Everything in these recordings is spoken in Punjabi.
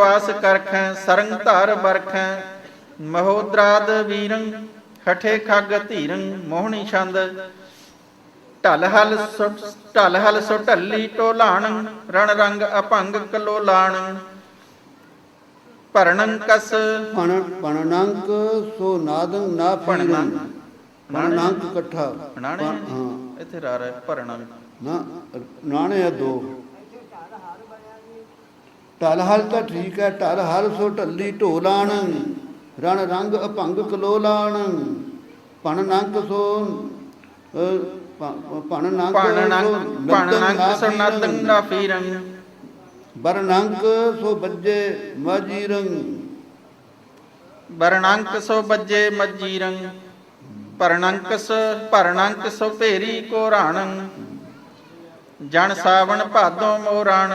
ਵਾਸ ਕਰਖੈ ਸਰੰਗ ਧਾਰ ਬਰਖੈ ਮਹੋਦਰਾਦ ਵੀਰੰ ਹਠੇ ਖੱਗ ਧੀਰੰ ਮੋਹਣੀ ਛੰਦ। ਢਲ ਹਲ ਢਲ ਹਲ ਸੁ ਢੱਲੀ ਟੋਲਾਣ ਰਣ ਰੰਗ ਅਭੰਗ ਕਲੋਲਾਣ। ਭਰਣੰ ਕਸ ਪਣ ਪਣਨੰਕ ਸੋ ਨਾਦੰ ਨਾ। ਪੀਰੰ ਪਣਨੰਕ ਇਕੱਠਾ। ਹਾਂ। ਇੱਥੇ ਰਾ ਰਿਹਾ ਭਰਣੰ। ਨਾ ਨਾਣੇ ਆ ਦੋ। ਢਲ ਹਲ ਤਾਂ ਠੀਕ ਹੈ ਢਲ ਹਲ ਸੋ ਢੱਲੀ ਢੋਲਾਣ ਰਣ ਰੰਗ ਅਭੰਗ ਕਲੋਲਾਣ ਪਣ ਨੰਕ ਸੋ ਅ, ਪ- ਪਣ ਨੰਕ ਭਣਨੰ ਭਣਨੰ ਸੋ ਨਦੰ ਨਾ ਫੀਰੰ ਬਰ ਨੰਕ ਸੋ ਬੱਜੇ ਮਾਜੀਰੰ ਬਰਣੰਕ ਸੋ ਬੱਜੇ ਮੱਜੀਰੰ ਭਰਣੰਕ ਸ ਭਰਣੰਕ ਸੋ ਭੇਰੀ ਕੋ ਰਾਣੰ। ਜਨ ਸਾਵਣ ਭਾਦੋਂ ਮੋਰਾਣ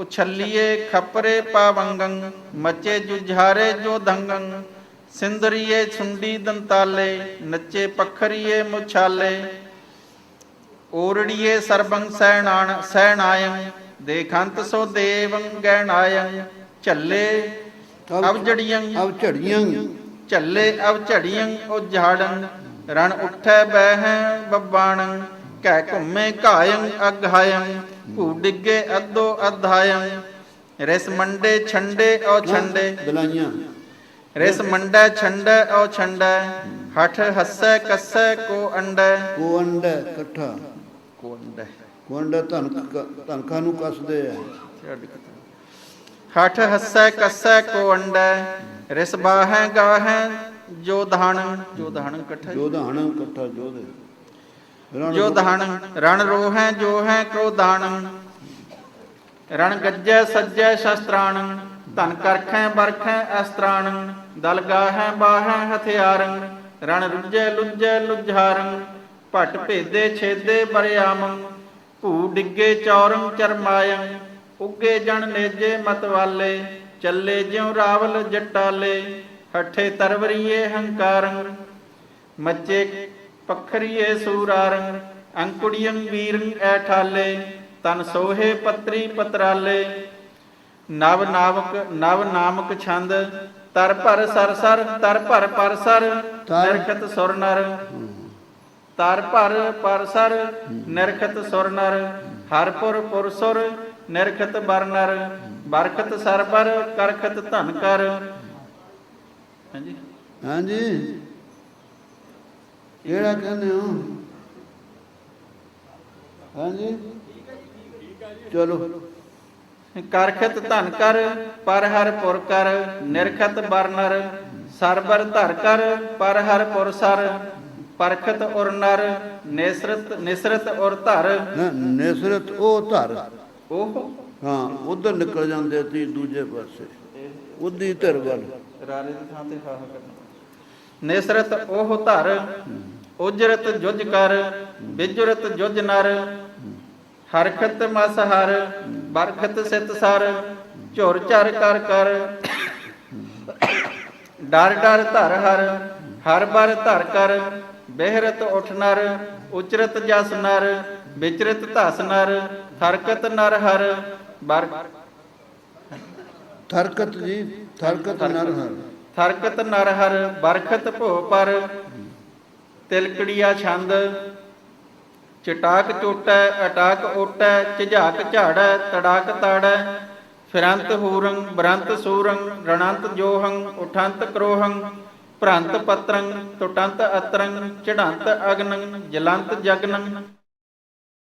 ਉਛੱਲੀਏ ਖਪਰੇ ਪਾਵੰਗੰ ਮੱਚੇ ਜੁਝਾਰੇ ਜੋ ਧੰਗੰ ਸਿੰਦਰੀਏ ਛੁੰਡੀ ਦੰਤਾਲੇ ਨੱਚੇ ਪਖਰੀਏ ਮੁਛਾਲੇ। ਓਰੜੀਏ ਸਰਬੰ ਸੈਨਾਣ ਸੈਨਾਯੰ ਦੇਖੰਤ ਸੋ ਦੇਵੰ ਗੈਣਾਯੰ ਝੱਲੇ ਅਵਜੜੀਆਂ ਅਬ ਝੜੀਆਂ ਝੱਲੇ ਅਵ ਝੜੀਆਂ ਉਹ ਝਾੜਨ ਰਣ ਉੱਠੈ ਬਹਿ ਬੱਬਾਣੰ। ਕਹਿ ਘੁੰਮੇ ਘਾਇੰ ਅਗਾਇੰ ਭੂ ਡਿੱਗੇ ਅੱਧੋ ਅਧਾਇੰ। ਰਿਸ ਮੰਡੇ ਛੰਡੇ ਔ ਛੰਡੇ। ਦਲਾਈਆਂ ਰਿਸ ਮੰਡੇ ਛੰਡੇ ਔ ਛੰਡੇ। ਹਠ ਹੱਸੈ ਕੱਸੈ ਕੋ ਅੰਡੈ। ਕੋ ਅੰਡ ਇਕੱਠਾ। ਕੋ ਅੰਡੈ। ਕੋ ਅੰਡ ਧਨਕ ਧਨਕਾਂ ਨੂੰ ਕੱਸਦੇ ਆ। ਹਠ ਹੱਸੈ ਕੱਸੈ ਕੋ ਅੰਡੈ। ਰਿਸ ਬਾਹੈ ਗਾਹੈ ਜੋ ਧਾਣ। ਜੋ ਧਾਣ ਇਕੱਠਾ। ਜੋਧਾਣ ਇਕੱਠਾ ਜੋਧੇ ਰਣ ਜੋ ਦਹਣ ਰਣ ਰੋਹੈ, ਜੋ ਹੈ ਕ੍ਰੋਧਾਨ ਰਣ ਗੱਜੈ, ਸੱਜੈ, ਸ਼ਸਤਰਾਣ। ਧਨ ਕਰਖੈ ਬਰਖੈ ਅਸਤਰਾਣ। ਦਲ ਗਾਹੈ, ਬਾਹੈ, ਹਥਿਆਰੰ। ਰਣ ਰੁੱਜੈ ਲੁੱਜੈ ਲੁਝਾਰੰ। ਭਟ ਭੇਦੇ, ਛੇਦੇ, ਬਰਿਆਮੰ। ਭੂ ਡਿੱਗੇ, ਚੌਰੰ, ਚਰਮਾਇੰ। ਉੱਗੇ ਜਣ ਨੇਜੇ ਮਤਵਾਲੇ ਚੱਲੇ ਜਿਉ ਰਾਵਲ, ਜਟਾਲੇ। ਹੱਠੇ ਤਰਵਰੀਏ, ਹੰਕਾਰੰ। ਮੱਚੇ ਪਖਰੀਏ ਸੂਰਾਰੰ ਅੰਕੁੜੀਆਂ ਵੀਰੰ ਐਠਾਲੇ ਤਨ ਸੋਹੇ ਪਤਰੀ ਪਤਰਾਲੇ। ਨਵ ਨਾਵਕ ਨਵ ਨਾਮਕ ਛੰਦ ਤਰ ਭਰ ਸਰ ਸਰ ਤਰ ਭਰ ਪਰ ਸਰ ਨਿਰਖਤ ਸੁਰ ਨਰ। ਤਰ ਭਰ ਪਰ ਸਰ ਨਿਰਖਤ ਸੁਰ ਨਰ। ਹਰਪੁਰ ਪੁਰਸੁਰ ਨਿਰਖਤ ਬਰਨਰ ਬਰਖਤ ਸਰਬਰ ਕਰਖਤ ਧਨ ਕਰ। ਹਾਂਜੀ। ਹਾਂਜੀ। ਕਿਹੜਾ ਕਹਿੰਦੇ ਹੋ? ਹਾਂਜੀ? ਚਲੋ। ਕਰਖਤ ਧਨ ਕਰ ਪਰ ਹਰ ਪੁਰ ਕਰ ਨਿਰਖਤ ਬਰਨਰ ਸਰਬਰ ਧਰ ਕਰ ਪਰ ਹਰ ਪੁਰ ਸਰ ਪਰਖਤ ਉਰ ਨਰ ਨਿਸਰਤ ਨਿਸਰਤ ਉਰ ਧਰ। ਨਾ ਨਿਸਰਤ ਉਹ ਧਰ। ਉਹ? ਹਾਂ ਉਧਰ ਨਿਕਲ ਜਾਂਦੇ ਸੀ ਦੂਜੇ ਪਾਸੇ। ਉਦੀ ਧਰ ਵੱਲ। ਰਾਰੇ ਦੀ ਥਾਂ ਤੇ ਹਾਹ ਕਰਨਾ ਨਿਸਰਤ ਉਹ ਧਰ, ਉਜਰਤ ਜੁਜ ਕਰ, ਬਿਜਰਤ ਜੁਜ ਨਰ। ਹਰਖਤ ਮਸ ਹਰ, ਬਰਖਤ ਸਿਤ ਸਰ, ਝੁਰ ਝਰ ਕਰ ਕਰ। ਡਰ ਡਰ ਧਰ ਹਰ ਹਰ ਬਰ ਧਰ ਕਰ। ਬਿਹਰਤ ਉਠ ਨਰ, ਉਚਰਤ ਜਸ ਨਰ ਵਿਚਰਤ ਧਸ ਨਰ ਹਰਕਤ ਨਰ ਹਰ। ਬਰ ਥਰਕਤ ਜੀ, ਥਰਕਤ ਨਰ ਹਰ। ਥਰਕਤ ਨਰ ਬਰਖਤ ਭੋ ਪਰ, ਤਿਲਕੜੀਆ ਛੰਦ, ਚਟਾਕ ਚੋਟੈ, ਅਟਾਕ ਓਟੈ, ਝਿਝਾਕ ਝਾੜੈ, ਤੜਾਕ ਤਾੜੈ, ਫਿਰੰਤ ਹੂਰੰ, ਬਰੰਤ ਸੂਰੰ, ਰਣੰਤ ਜੋਹੰ, ਉਠੰਤ ਕਰੋਹੰ, ਭ੍ਰੰਤ ਪਤਰੰ ਟੁਟੰਤ ਅਤਰੰ ਚੜੰਤ ਅਗਨੰ, ਜਲੰਤ ਜਗਨੰ।